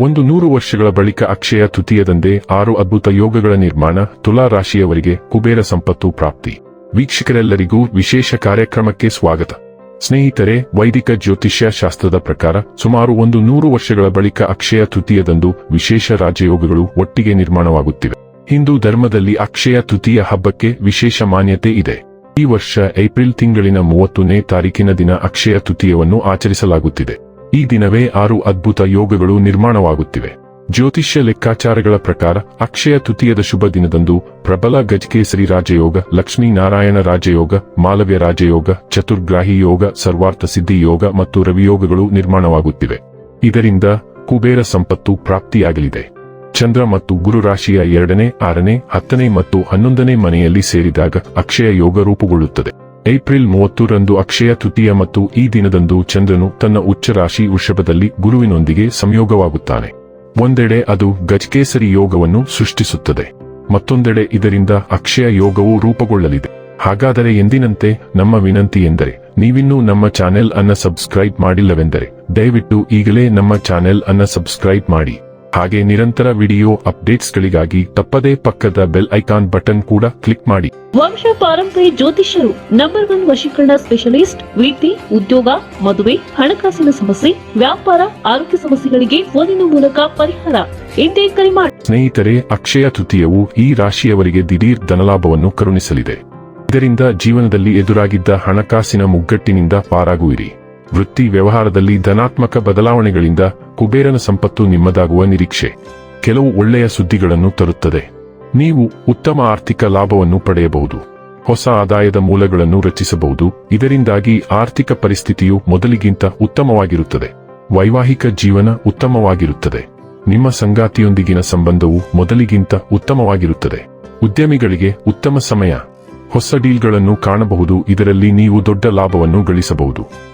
ಒಂದು ನೂರು ವರ್ಷಗಳ ಬಳಿಕ ಅಕ್ಷಯ ತೃತೀಯದಂದೇ ಆರು ಅದ್ಭುತ ಯೋಗಗಳ ನಿರ್ಮಾಣ ತುಲಾ ರಾಶಿಯವರಿಗೆ ಕುಬೇರ ಸಂಪತ್ತು ಪ್ರಾಪ್ತಿ. ವೀಕ್ಷಕರೆಲ್ಲರಿಗೂ ವಿಶೇಷ ಕಾರ್ಯಕ್ರಮಕ್ಕೆ ಸ್ವಾಗತ. ಸ್ನೇಹಿತರೆ, ವೈದಿಕ ಜ್ಯೋತಿಷ್ಯ ಶಾಸ್ತ್ರದ ಪ್ರಕಾರ ಸುಮಾರು ಒಂದು ನೂರು ವರ್ಷಗಳ ಬಳಿಕ ಅಕ್ಷಯ ತೃತೀಯದಂದು ವಿಶೇಷ ರಾಜಯೋಗಗಳು ಒಟ್ಟಿಗೆ ನಿರ್ಮಾಣವಾಗುತ್ತಿವೆ. ಹಿಂದೂ ಧರ್ಮದಲ್ಲಿ ಅಕ್ಷಯ ತೃತೀಯ ಹಬ್ಬಕ್ಕೆ ವಿಶೇಷ ಮಾನ್ಯತೆ ಇದೆ. ಈ ವರ್ಷ ಏಪ್ರಿಲ್ ತಿಂಗಳಿನ ಮೂವತ್ತನೇ ತಾರೀಕಿನ ದಿನ ಅಕ್ಷಯ ತೃತೀಯವನ್ನು ಆಚರಿಸಲಾಗುತ್ತಿದೆ. ಈ ದಿನವೇ ಆರು ಅದ್ಭುತ ಯೋಗಗಳು ನಿರ್ಮಾಣವಾಗುತ್ತಿವೆ. ಜ್ಯೋತಿಷ್ಯ ಲೆಕ್ಕಾಚಾರಗಳ ಪ್ರಕಾರ, ಅಕ್ಷಯ ತೃತೀಯದ ಶುಭ ದಿನದಂದು ಪ್ರಬಲ ಗಜಕೇಸರಿ ರಾಜಯೋಗ, ಲಕ್ಷ್ಮೀ ನಾರಾಯಣ ರಾಜಯೋಗ, ಮಾಲವ್ಯ ರಾಜಯೋಗ, ಚತುರ್ಗ್ರಾಹಿ ಯೋಗ, ಸರ್ವಾರ್ಥ ಸಿದ್ಧಿ ಯೋಗ ಮತ್ತು ರವಿಯೋಗಗಳು ನಿರ್ಮಾಣವಾಗುತ್ತಿವೆ. ಇದರಿಂದ ಕುಬೇರ ಸಂಪತ್ತು ಪ್ರಾಪ್ತಿಯಾಗಲಿದೆ. ಚಂದ್ರ ಮತ್ತು ಗುರು ರಾಶಿಯ ಎರಡನೇ, ಆರನೇ, ಹತ್ತನೇ ಮತ್ತು ಹನ್ನೊಂದನೇ ಮನೆಯಲ್ಲಿ ಸೇರಿದಾಗ ಅಕ್ಷಯ ಯೋಗ ರೂಪುಗೊಳ್ಳುತ್ತದೆ. ಏಪ್ರಿಲ್ ಮೂವತ್ತರಂದು ಅಕ್ಷಯ ತೃತೀಯ ಮತ್ತು ಈ ದಿನದಂದು ಚಂದ್ರನು ತನ್ನ ಉಚ್ಚ ರಾಶಿ ವೃಷಭದಲ್ಲಿ ಗುರುವಿನೊಂದಿಗೆ ಸಂಯೋಗವಾಗುತ್ತಾನೆ. ಒಂದೆಡೆ ಅದು ಗಜಕೇಸರಿ ಯೋಗವನ್ನು ಸೃಷ್ಟಿಸುತ್ತದೆ. ಮತ್ತೊಂದೆಡೆ ಇದರಿಂದ ಅಕ್ಷಯ ಯೋಗವು ರೂಪುಗೊಳ್ಳಲಿದೆ. ಹಾಗಾದರೆ ಎಂದಿನಂತೆ ನಮ್ಮ ವಿನಂತಿ ಎಂದರೆ, ನೀವಿನ್ನೂ ನಮ್ಮ ಚಾನೆಲ್ ಅನ್ನ ಸಬ್ಸ್ಕ್ರೈಬ್ ಮಾಡಿಲ್ಲವೆಂದರೆ, ದಯವಿಟ್ಟು ಈಗಲೇ ನಮ್ಮ ಚಾನೆಲ್ ಅನ್ನ ಸಬ್ಸ್ಕ್ರೈಬ್ ಮಾಡಿ. ಹಾಗೆ ನಿರಂತರ ವಿಡಿಯೋ ಅಪ್ಡೇಟ್ಸ್ಗಳಿಗಾಗಿ ತಪ್ಪದೇ ಪಕ್ಕದ ಬೆಲ್ ಐಕಾನ್ ಬಟನ್ ಕೂಡ ಕ್ಲಿಕ್ ಮಾಡಿ. ವಂಶ ಪಾರಂಪರಿ ಜ್ಯೋತಿಷ್ಯರು ನಂಬರ್ ಒನ್ ವಶೀಕರಣ ಸ್ಪೆಷಲಿಸ್ಟ್ ವೀಟಿ ಉದ್ಯೋಗ ಮದುವೆ ಹಣಕಾಸಿನ ಸಮಸ್ಯೆ ವ್ಯಾಪಾರ ಆರೋಗ್ಯ ಸಮಸ್ಯೆಗಳಿಗೆ ಫೋನಿನ ಮೂಲಕ ಪರಿಹಾರ. ಎಂದೇ ಕರೆ ಮಾಡಿ ಸ್ನೇಹಿತರೆ ಅಕ್ಷಯ ತೃತೀಯವು ಈ ರಾಶಿಯವರಿಗೆ ದಿಢೀರ್ ಧನಲಾಭವನ್ನು ಕರುಣಿಸಲಿದೆ. ಇದರಿಂದ ಜೀವನದಲ್ಲಿ ಎದುರಾಗಿದ್ದ ಹಣಕಾಸಿನ ಮುಗ್ಗಟ್ಟಿನಿಂದ ಪಾರಾಗುವಿರಿ. ವೃತ್ತಿ ವ್ಯವಹಾರದಲ್ಲಿ ಧನಾತ್ಮಕ ಬದಲಾವಣೆಗಳಿಂದ ಕುಬೇರನ ಸಂಪತ್ತು ನಿಮ್ಮದಾಗುವ ನಿರೀಕ್ಷೆ. ಕೆಲವು ಒಳ್ಳೆಯ ಸುದ್ದಿಗಳನ್ನು ತರುತ್ತದೆ. ನೀವು ಉತ್ತಮ ಆರ್ಥಿಕ ಲಾಭವನ್ನು ಪಡೆಯಬಹುದು. ಹೊಸ ಆದಾಯದ ಮೂಲಗಳನ್ನು ರಚಿಸಬಹುದು. ಇದರಿಂದಾಗಿ ಆರ್ಥಿಕ ಪರಿಸ್ಥಿತಿಯು ಮೊದಲಿಗಿಂತ ಉತ್ತಮವಾಗಿರುತ್ತದೆ. ವೈವಾಹಿಕ ಜೀವನ ಉತ್ತಮವಾಗಿರುತ್ತದೆ. ನಿಮ್ಮ ಸಂಗಾತಿಯೊಂದಿಗಿನ ಸಂಬಂಧವು ಮೊದಲಿಗಿಂತ ಉತ್ತಮವಾಗಿರುತ್ತದೆ. ಉದ್ಯಮಿಗಳಿಗೆ ಉತ್ತಮ ಸಮಯ. ಹೊಸ ಡೀಲ್ಗಳನ್ನು ಕಾಣಬಹುದು. ಇದರಲ್ಲಿ ನೀವು ದೊಡ್ಡ ಲಾಭವನ್ನು ಗಳಿಸಬಹುದು.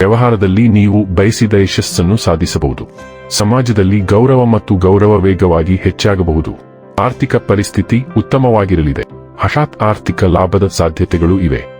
ವ್ಯವಹಾರದಲ್ಲಿ ನೀವು ಬಯಸಿದ ಯಶಸ್ಸನ್ನು ಸಾಧಿಸಬಹುದು. ಸಮಾಜದಲ್ಲಿ ಗೌರವ ಮತ್ತು ಗೌರವ ವೇಗವಾಗಿ ಹೆಚ್ಚಾಗಬಹುದು. ಆರ್ಥಿಕ ಪರಿಸ್ಥಿತಿ ಉತ್ತಮವಾಗಿರಲಿದೆ. ಹಠಾತ್ ಆರ್ಥಿಕ ಲಾಭದ ಸಾಧ್ಯತೆಗಳು ಇವೆ.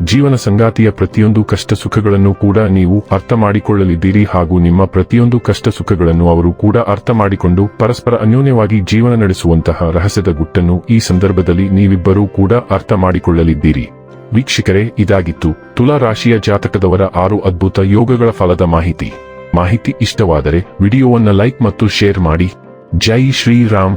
ಜೀವನ ಸಂಗಾತಿಯ ಪ್ರತಿಯೊಂದು ಕಷ್ಟ ಸುಖಗಳನ್ನು ಕೂಡ ನೀವು ಅರ್ಥ ಮಾಡಿಕೊಳ್ಳಲಿದ್ದೀರಿ ಹಾಗೂ ನಿಮ್ಮ ಪ್ರತಿಯೊಂದು ಕಷ್ಟ ಸುಖಗಳನ್ನು ಅವರು ಕೂಡ ಅರ್ಥ ಮಾಡಿಕೊಂಡು ಪರಸ್ಪರ ಅನ್ಯೋನ್ಯವಾಗಿ ಜೀವನ ನಡೆಸುವಂತಹ ರಹಸ್ಯದ ಗುಟ್ಟನ್ನು ಈ ಸಂದರ್ಭದಲ್ಲಿ ನೀವಿಬ್ಬರೂ ಕೂಡ ಅರ್ಥ ಮಾಡಿಕೊಳ್ಳಲಿದ್ದೀರಿ ವೀಕ್ಷಕರೇ, ಇದಾಗಿತ್ತು ತುಲಾ ರಾಶಿಯ ಜಾತಕದವರ ಆರು ಅದ್ಭುತ ಯೋಗಗಳ ಫಲದ ಮಾಹಿತಿ. ಮಾಹಿತಿ ಇಷ್ಟವಾದರೆ ವಿಡಿಯೋವನ್ನು ಲೈಕ್ ಮತ್ತು ಶೇರ್ ಮಾಡಿ. ಜೈ ಶ್ರೀರಾಮ್.